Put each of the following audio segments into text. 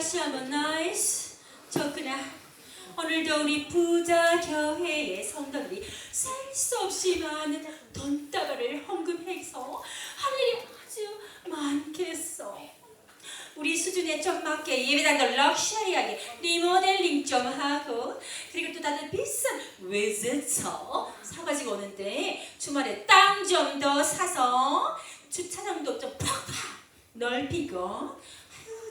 날씨 한번 나이스. 좋구나 오늘도 우리 부자 교회의 성도들이 셀수 없이 많은 돈다발을 헌금해서 할 일이 아주 많겠어. 우리 수준에 좀 맞게 예배당도 럭셔리하게 리모델링 좀 하고 그리고 또 다들 비싼 외제차 사가지고 오는데 주말에 땅 좀 더 사서 주차장도 좀 팍팍 넓히고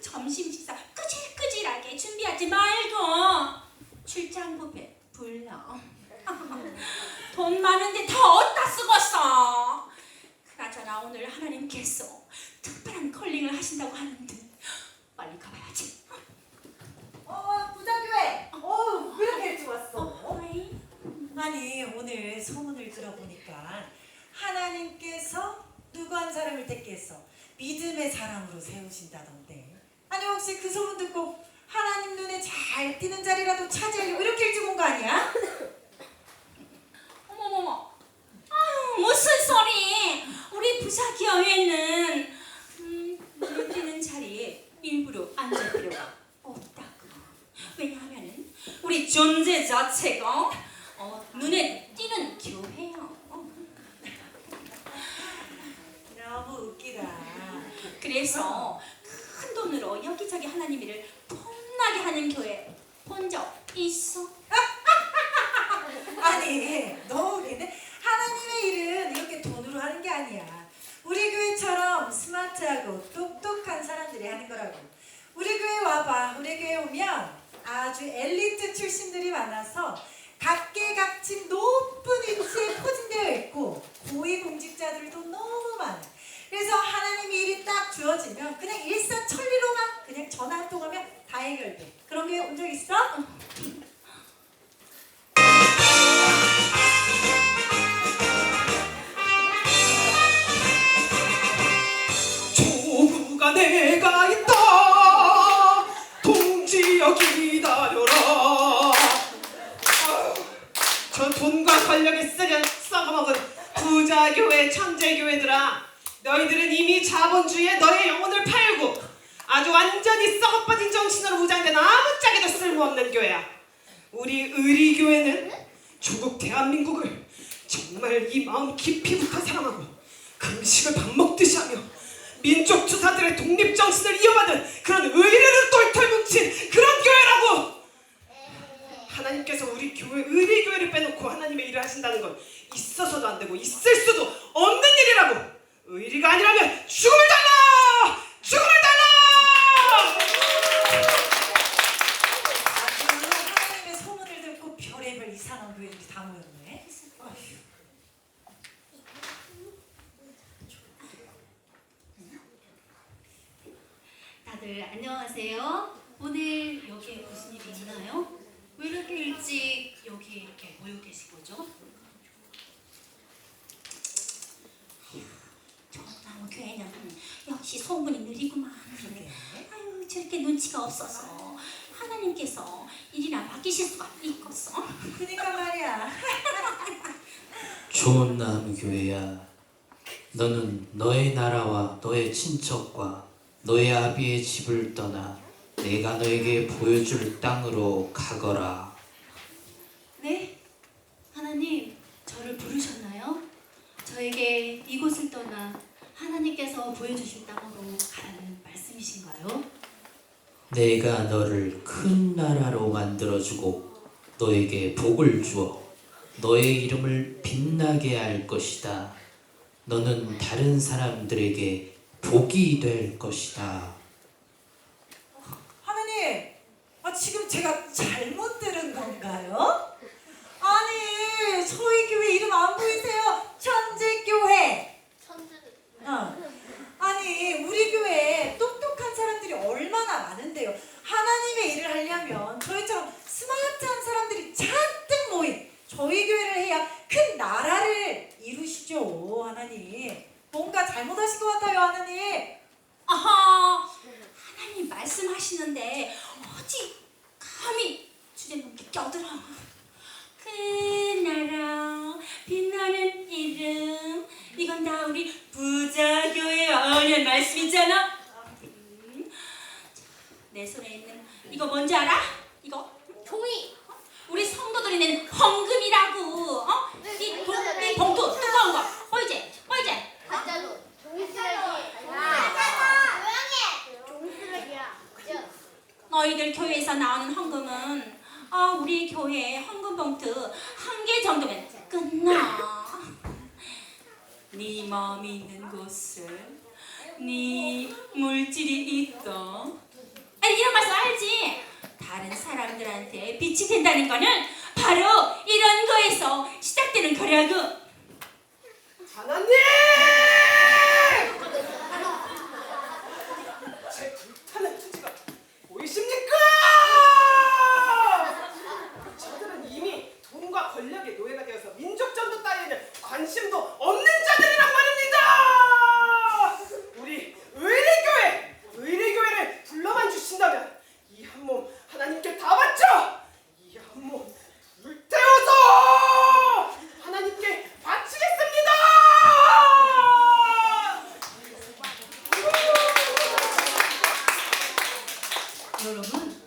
점심 식사 준비하지 말고 출장부배 불러 돈 많은데 더 어디다 쓰겠어 그나저나 오늘 하나님께서 특별한 컬링을 하신다고 하는데 빨리 가봐야지 어, 부자교회. 어, 왜 이렇게 일찍 왔어? 어이, 아니, 오늘 소문을 들어보니까 하나님께서 누구 한 사람을 택해서 믿음의 사람으로 세우신다던데. 아니, 혹시 그 소문 듣고 하나님 눈에 잘 띄는 자리라도 차지하려고 이렇게 일찍 온 거 아니야? 어머머머 아유 무슨 소리 우리 부사기업에는 음, 눈에 띄는 자리에 일부러 앉을 필요가 없다고 왜냐하면은 우리 존재 자체가 어, 눈에 띄는 교회요 너무 웃기다. 그래서 큰 돈으로 여기저기 하나님 일을 폼나게 하는 교회 본 적 있어? 아니, 너무 웃기네. 하나님의 일은 이렇게 돈으로 하는 게 아니야. 우리 교회처럼 스마트하고 똑똑한 사람들이 하는 거라고. 우리 교회 와봐. 우리 교회 오면 아주 엘리트 출신들이 많아서 각계각층 높은 위치에 포진되어 있고 고위공직자들도 너무 많아. 그래서 하나님의 일이 딱 주어지면 그냥 일사천리로만 그냥 전화 한 통하면 다 해결돼. 그런 교회 온적 있어? 조구가 내가 있다 동지여 기다려라 아유, 저 돈과 권력에 쓰려 썩어먹은 부자교회 천재교회들아 너희들은 이미 자본주의에 너의 영혼을 팔고 아주 완전히 썩어빠진 정신으로 무장된 아무짝에도 쓸모없는 교회야. 우리 의리교회는 조국 대한민국을 정말 이 마음 깊이부터 사랑하고 금식을 밥 먹듯이 하며 민족 투사들의 독립 정신을 이어받은 그런 의리를 똘똘 뭉친 그런 교회라고! 하나님께서 우리 교회 의리 교회를 빼놓고 하나님의 일을 하신다는 건 있어서도 안 되고 있을 수도 없는 일이라고! 의리가 아니라면 죽음을 달라 죽음을 달라 아주 하나님의 소문을 듣고 별의별 이상한 교회들이 다 모였네. 아휴. 다들 안녕하세요. 오늘 여기에 무슨 일이 있나요? 왜 이렇게 일찍 여기 이렇게 모여 계신 거죠? 저나무 교회는 역시 소문이 느리구만 그러게. 아유 저렇게 눈치가 없어서 하나님께서 일이나 맡기실 수가 있겠어 그니까 말이야. 좋은 나무 교회야. 너는 너의 나라와 너의 친척과 너의 아비의 집을 떠나 내가 너에게 보여줄 땅으로 가거라. 네? 하나님, 저를 부르셨나요? 저에게 이곳을 떠나 하나님께서 보여주신 땅으로 가라는 말씀이신가요? 내가 너를 큰 나라로 만들어주고 너에게 복을 주어 너의 이름을 빛나게 할 것이다. 너는 다른 사람들에게 복이 될 것이다. 하나님, 아, 지금 제가 잘못 들은 건가요? 아니, 저희 교회 이름 안 보이세요? 천재교회. 어. 아니, 우리 교회에 똑똑한 사람들이 얼마나 많은데요. 하나님의 일을 하려면 저희처럼 스마트한 사람들이 잔뜩 모인 저희 교회를 해야 큰 나라를 이루시죠, 하나님. 뭔가 잘못하신 것 같아요, 하나님. 아하 하나님 말씀하시는데 어찌 감히 주제 넘게 껴들어 큰 나라 빛나는 이름 이건 다 우리 부자교회 어울리는 말씀이잖아 음, 자, 내 손에 있는 이거 뭔지 알아? 이거 종이. 우리 성도들이 낸 헌금이라고. 어? 이, 도, 이 봉투 두꺼운 거 보이지? 보이지? 가짜로 종이 쓰레기 가짜로 조용히 종이 쓰레기야? 너희들 교회에서 나오는 헌금은 아 우리 교회 헌금 봉투 한 개 정도면 끝나. 네 마음이 있는 곳에 네 물질이 있다. 아니 이런 말씀 알지? 다른 사람들한테 빛이 된다는 거는 바로 이런 거에서 시작되는 거라고. 하나님! 제 불타는 투지가 보이십니까? 저들은 이미 돈과 권력의 노예가 되어서 민족 전도 따위에는 관심도 없는 자들이란 말입니다. 우리 의리교회, 의리교회를 불러만 주신다면 이 한 몸 하나님께 다 바쳐 이 한 몸 불태워서 하나님께 바치겠습니다. 여러분,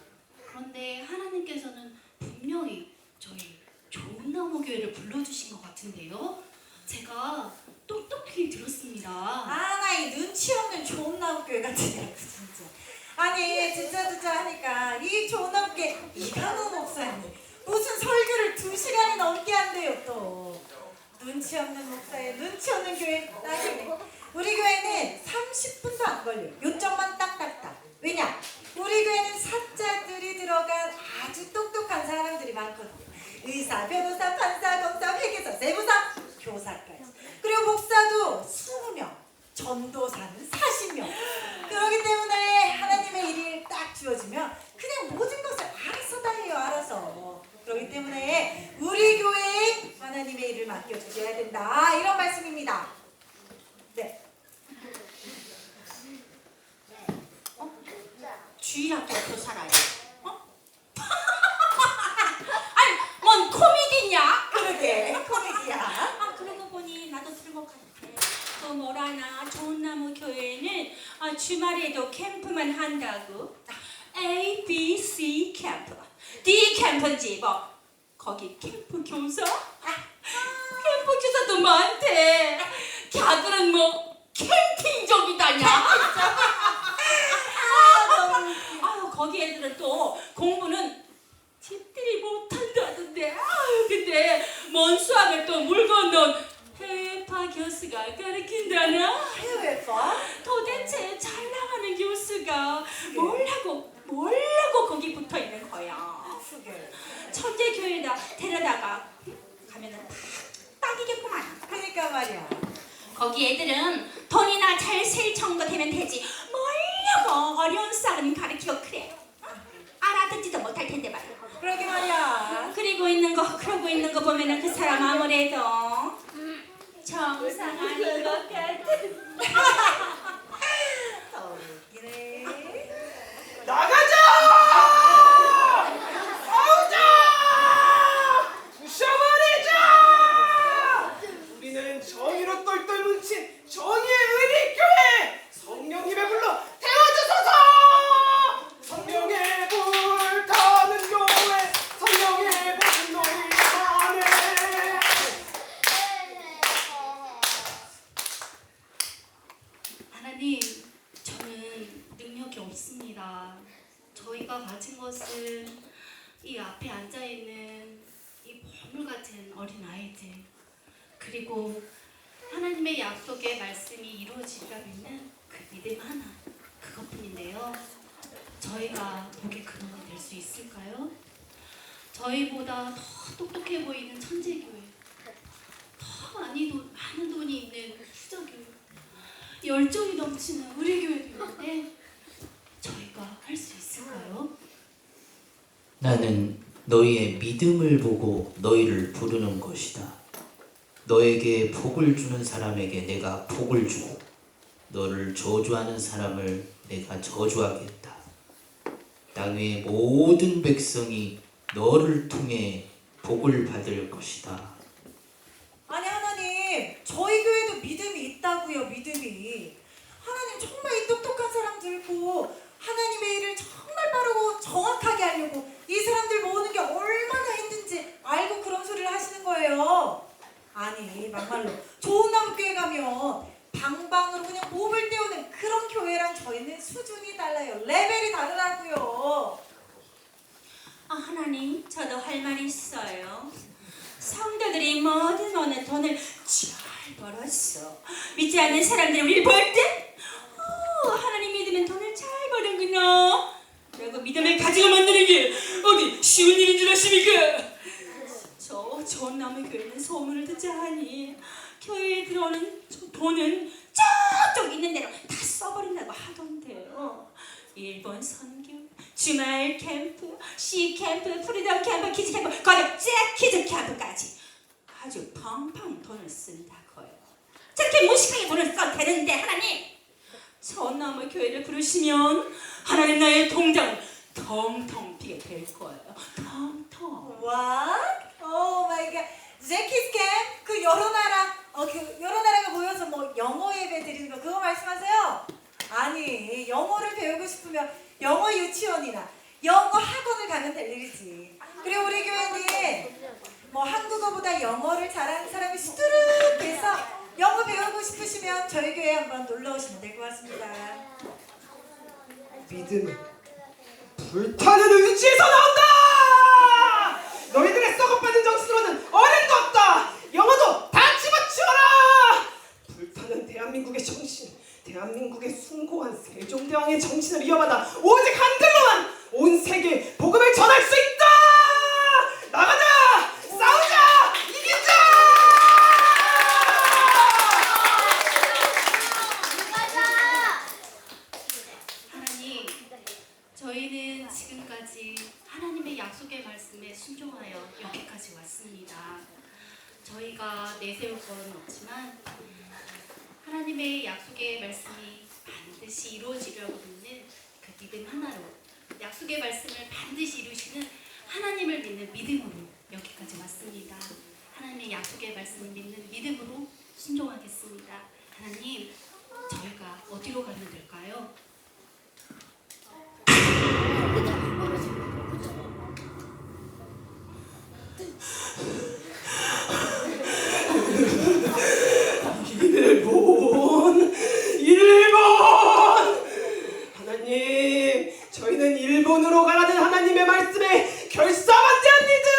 그런데 하나님께서는 분명히 저희 좋은 나무 교회를 불러주신 것 같은데요. 제가 똑똑히 들었습니다. 아나 이 눈치 없는 좋은 나무교회 같은 애 진짜 아니 진짜 진짜 하니까 이 나무교회 이강호 목사님 무슨 설교를 두 시간이 넘게 한대요 또. 눈치 없는 목사의 눈치 없는 교회. 나중에 우리 교회는 30분도 안 걸려요. 요점만 딱딱딱. 왜냐? 우리 교회는 사자들이 들어간 아주 똑똑한 사람들이 많거든요. 의사, 변호사, 판사, 검사, 회계사, 세무사, 교사까지. 그리고 목사도 20명, 전도사는 40명. 그렇기 때문에 하나님의 일이 딱 주어지면 그냥 모든 것을 알아서 다 해요, 알아서. 그렇기 때문에 우리 교회에 하나님의 일을 맡겨주셔야 된다. 이런 말씀입니다. 네. 주일학교 교사라요. 어? 아니, 뭔 코미디냐? 그러게, 코미디야. 아 그러고 보니 나도 들은 것 같아. 그 뭐라나 좋은 나무 교회는 아, 주말에도 캠프만 한다고. A, B, C 캠프. D 캠프인지 뭐 거기 캠프 교사? 캠프 교사도 많대. 걔들은 뭐 캠핑족이다냐? 아유 거기 애들은 또 공부는 집들이 못한다던데. 아유 근데 먼 수학을 또 물 건넌 해파 교수가 가르친다나? 해외파? 도대체 잘 나가는 교수가 뭘하고 뭘하고 거기 붙어 있는 거야. 그게. 천재 교회에다 데려다가 가면은 딱 딱이겠구만. 그러니까 말이야. 거기 애들은 돈이나 잘 셀 정도 되면 되지. 뭘려고 어려운 수학은 가르치고 그래. 어? 알아듣지도 못할 텐데 말이야. 그러게 말이야. 그리고 있는 거 그러고 있는 거 보면은 그 사람 아무래도 정상 아닌 것 같아. 더 웃기네. 나가자! 싸우자! 부셔버리자! 우리는 정의로 똘똘 뭉친 정의의 의리교회 성령님의 불로 태워주소서! 성령의 불 타는 교회 성령의 분노를 타네 하나님, 저는 능력이 없습니다. 저희가 가진 것은 이 앞에 앉아 있는 이 보물 같은 어린 아이들 그리고 하나님의 약속의 말씀이 이루어지리라 믿는 그 믿음 하나 그것뿐인데요. 저희가 복의 근원이 될 수 있을까요? 저희보다 더 똑똑해 보이는 천재교회, 더 많이 돈, 많은 돈이 있는 후자교회, 열정이 넘치는 우리 교회도 있는데 저희가 할 수 있을까요? 나는 너희의 믿음을 보고 너희를 부르는 것이다. 너에게 복을 주는 사람에게 내가 복을 주고 너를 저주하는 사람을 내가 저주하겠다. 땅의 모든 백성이 너를 통해 복을 받을 것이다. 아니 하나님 저희 교회도 믿음이 있다고요 하나님 정말 똑똑한 사람들 고 하나님의 일을 정말 빠르고 정확하게 하려고 이 사람들 모으는 게 얼마나 힘든지 알고 그런 소리를 하시는 거예요. 아니 막말로 좋은 나무 교회 가면 방방으로 그냥 몸을 때우는 그런 교회랑 저희는 수준이 달라요. 레벨이 다르다고요. 아, 하나님 저도 할 말이 있어요. 성도들이 모든 오늘 돈을 잘 벌었어. 믿지 않는 사람들이 우리를 주말 캠프, 시 캠프, 프리덤 캠프, 키즈 캠프, 거듭 잭키즈 캠프까지 아주 펑펑 돈을 쓴다고요. 저렇게 무식하게 돈을 써도 되는데 하나님 전나무 교회를 부르시면 하나님 나의 통장 텅텅 비게 될 거예요. 텅텅. 와, 오 마이 갓. 제키스 캠그 여러 나라, 어, 그 여러 나라가 모여서 뭐 영어 예배 드리는 거 그거 말씀하세요? 아니, 영어를 배우고 싶으면 영어 유치원이나 영어 학원을 가면 될 일이지. 그리고 우리 교회는 뭐 한국어보다 영어를 잘하는 사람이 수두룩해서 영어 배우고 싶으시면 저희 교회 한번 놀러 오시면 될 것 같습니다. 믿음 불타는 의지에서 나온다 너희들의 썩어빠진 정신으로는 어른도 없다 영어도 다 집어치워라 불타는 대한민국의 정신 대한민국의 숭고한 세종대왕의 정신을 이어받아 오직 한 글로만 온 세계에 복음을 전할 수 있다! 나가자! 싸우자! 이기자! 하나님, 저희는 지금까지 하나님의 약속의 말씀에 순종하여 여기까지 왔습니다. 저희가 내세울 건 없지만 하나님의 약속의 말씀이 반드시 이루어지려고 믿는 그 믿음 하나로 약속의 말씀을 반드시 이루시는 하나님을 믿는 믿음으로 여기까지 왔습니다. 하나님의 약속의 말씀을 믿는 믿음으로 순종하겠습니다. 하나님, 저희가 어디로 가면 될까요? 일본, 일본. 하나님, 저희는 일본으로 가라는 하나님의 말씀에 결사반대합니다.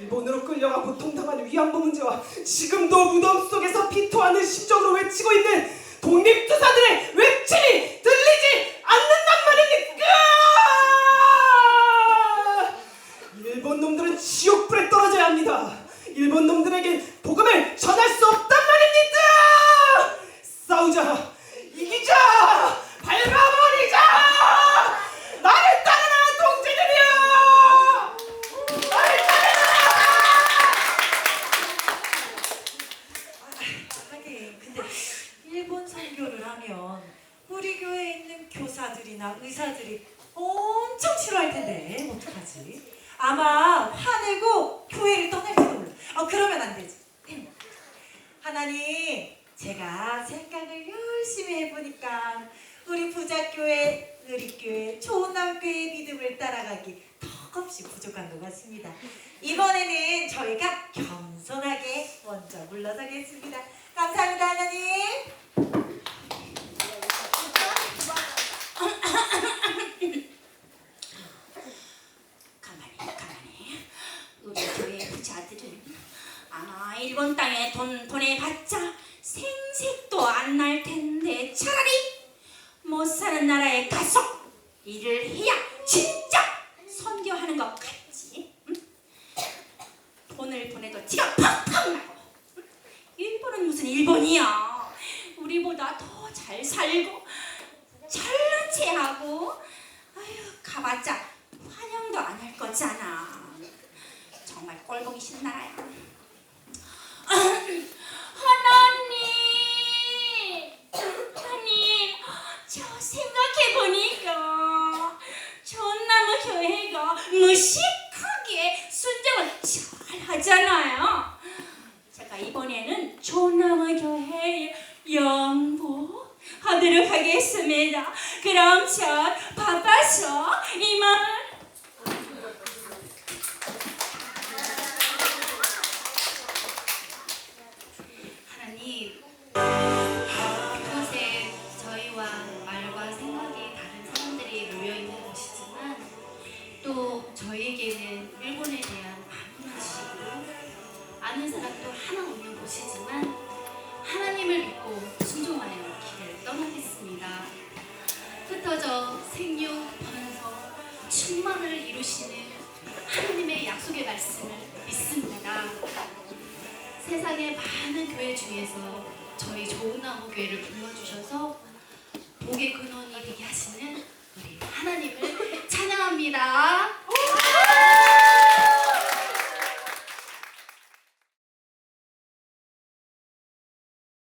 일본으로 끌려가 고통당하는 위안부 문제와 지금도 무덤 속에서 피토하는 심정으로 외치고 있는 독립투사들의 외침이 들리지 않는단 말입니까? 일본 놈들은 지옥불에 떨어져야 합니다. 일본 놈들에게 복음을 전할 수 없단 말입니다. 싸우자, 이기자, 밟아버리자. 나를 따르라, 동지들이여. 나를 하긴 근데 일본 선교를 하면 우리 교회에 있는 교사들이나 의사들이 엄청 싫어할 텐데 어떡하지? 아마 화내고 교회를 떠날지도 몰라. 어 그러면 안 되지. 하나님, 제가 생각을 열심히 해보니까 우리 부자교회, 의리교회, 좋은남교회의 믿음을 따라가기 턱없이 부족한 것 같습니다. 이번에는 저희가 겸손하게 먼저 물러서겠습니다. 감사합니다, 하나님. 가만히 가만히 우리 교회 부자들은 아마 일본 땅에 돈 보내봤자 생색도 안 날 텐데 차라리 못 사는 나라에 가서 일을 해야 진짜 선교하는 것 같지 응? 돈을 보내도 지가 팍팍 나고 응? 일본은 무슨 일본이야 우리보다 더 잘 살고 잘난 체하고 아휴 가봤자 환영도 안 할 거잖아. 정말 꼴보기 싫은 나라야. 하나님, 하나님, 저 생각해 보니까 전나무 교회가 무식하게 순종을 잘 하잖아요. 제가 이번에는 전나무 교회 영 보 하도록 하겠습니다. 그럼 전 바빠서 이만. 이루시는 하나님의 약속의 말씀을 믿습니다. 세상의 많은 교회 중에서 저희 좋은 나무 교회를 불러주셔서 복의 근원이 되게 하시는 우리 하나님을 찬양합니다.